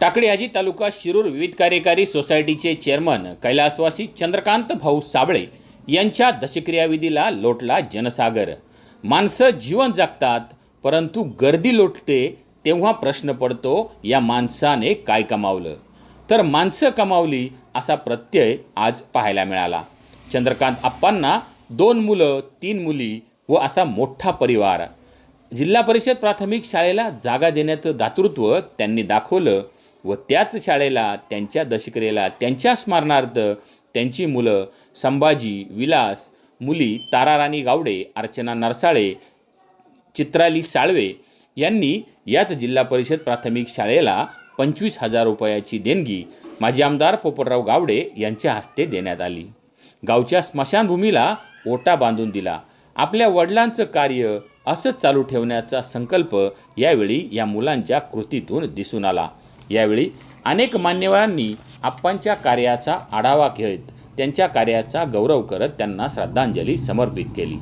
टाकळी तालुका शिरूर विविध कार्यकारी सोसायटीचे चेअरमन कैलासवासी चंद्रकांत भाऊ साबळे यांच्या दशक्रियाविधीला लोटला जनसागर. माणसं जीवन जगतात परंतु गर्दी लोटते तेव्हा प्रश्न पडतो या माणसाने काय कमावलं? तर माणसं कमावली असा प्रत्यय आज पाहायला मिळाला. चंद्रकांत आप्पांना दोन मुलं तीन मुली व असा मोठा परिवार. जिल्हा परिषद प्राथमिक शाळेला जागा देण्याचं दातृत्व त्यांनी दाखवलं व त्याच शाळेला त्यांच्या दशकरेला त्यांच्या स्मरणार्थ त्यांची मुलं संभाजी विलास मुली ताराराणी गावडे अर्चना नरसाळे चित्राली साळवे यांनी याच जिल्हा परिषद प्राथमिक शाळेला पंचवीस हजार रुपयाची देणगी माजी आमदार पोपटराव गावडे यांच्या हस्ते देण्यात आली. गावच्या स्मशानभूमीला ओटा बांधून दिला. आपल्या वडिलांचं कार्य असंच चालू ठेवण्याचा संकल्प यावेळी या मुलांच्या कृतीतून दिसून आला. यावेळी अनेक मान्यवरांनी आप्पांच्या कार्याचा आढावा घेत त्यांच्या कार्याचा गौरव करत त्यांना श्रद्धांजली समर्पित केली.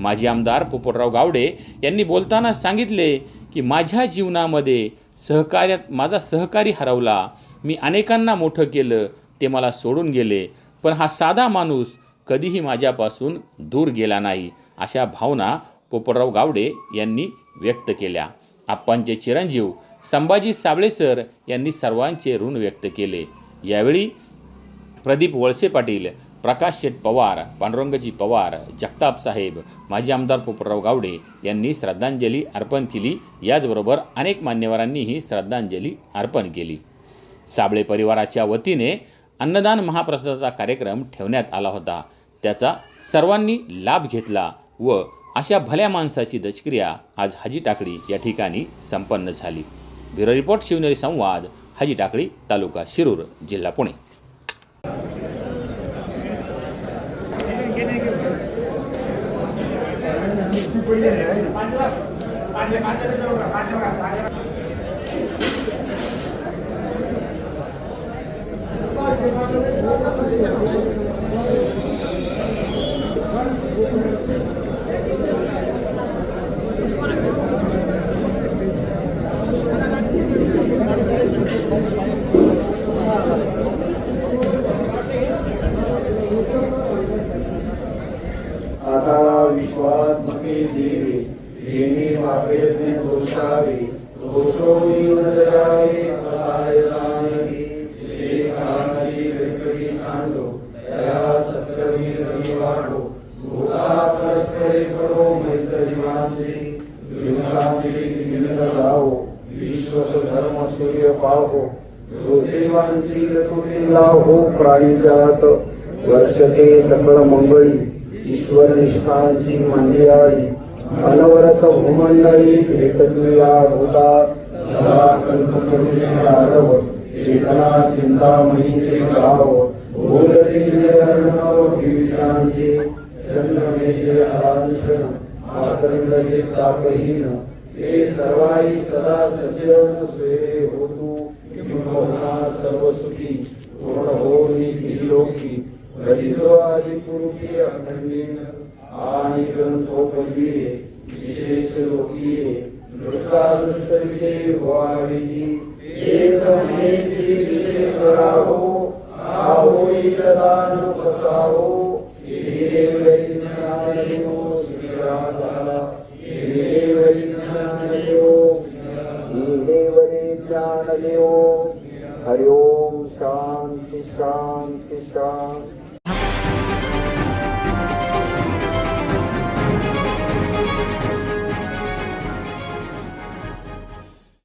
माजी आमदार पोपटराव गावडे यांनी बोलताना सांगितले की माझ्या जीवनामध्ये सहकार्यात माझा सहकारी हरवला. मी अनेकांना मोठं केलं ते मला सोडून गेले. पण हा साधा माणूस कधीही माझ्यापासून दूर गेला नाही अशा भावना पोपटराव गावडे यांनी व्यक्त केल्या. आप्पांचे चिरंजीव संभाजी साबळे सर यांनी सर्वांचे ऋण व्यक्त केले. यावेळी प्रदीप वळसे पाटील प्रकाश शेठ पवार पांडुरंगजी पवार जगताप साहेब माजी आमदार पोपटराव गावडे यांनी श्रद्धांजली अर्पण केली. याचबरोबर अनेक मान्यवरांनीही श्रद्धांजली अर्पण केली. साबळे परिवाराच्या वतीने अन्नदान महाप्रसादाचा कार्यक्रम ठेवण्यात आला होता. त्याचा सर्वांनी लाभ घेतला व अशा भल्या माणसाची दशक्रिया आज हाजी टाकडी या ठिकाणी संपन्न झाली. ब्युरो रिपोर्ट शिवनेरी संवाद हाजी टाकळी तालुका शिरूर जिल्हा पुणे. आता विश्वात्मके देवे येणे वापेरणे दोषावे दोषोही नजरावे असायदानगी जे सांडो त्या सत्कर्मी रवी वाढो. भूता परस्परे पडो मैत्र जीवांचे धर्म सूर्य पाहो जो देवांची गतुती लाहो प्राणिजात वर्षते सकळ मंगळी ईश्वर निष्ठांची मंदिराळी अनवरत भूमंडळी भेटतुया होता सदा कल्पतरुषे आरव चेतना चिंतामणीचे गाव. भूलतील अर्णव भीषांचे चंद्रमेचे आरांशण आकंदचे तापहीन. ते सर्वाई सदा सज्जन स्वे होतु किंबहुना सर्व सुखी पूर्ण होई त्रिलोकी गदितो आदि पुरुषे अखंडीन आणि ग्रंथोपदीये विशेष लोकीये दृष्टादृष्टविषे व्हावेजी एकमेसी विशेष राहो आहोई तदा न फसावो एवरी ज्ञानदेवो श्रीराधा। देवरी ज्ञानदेवो हरि ओम शांति शांति शांति।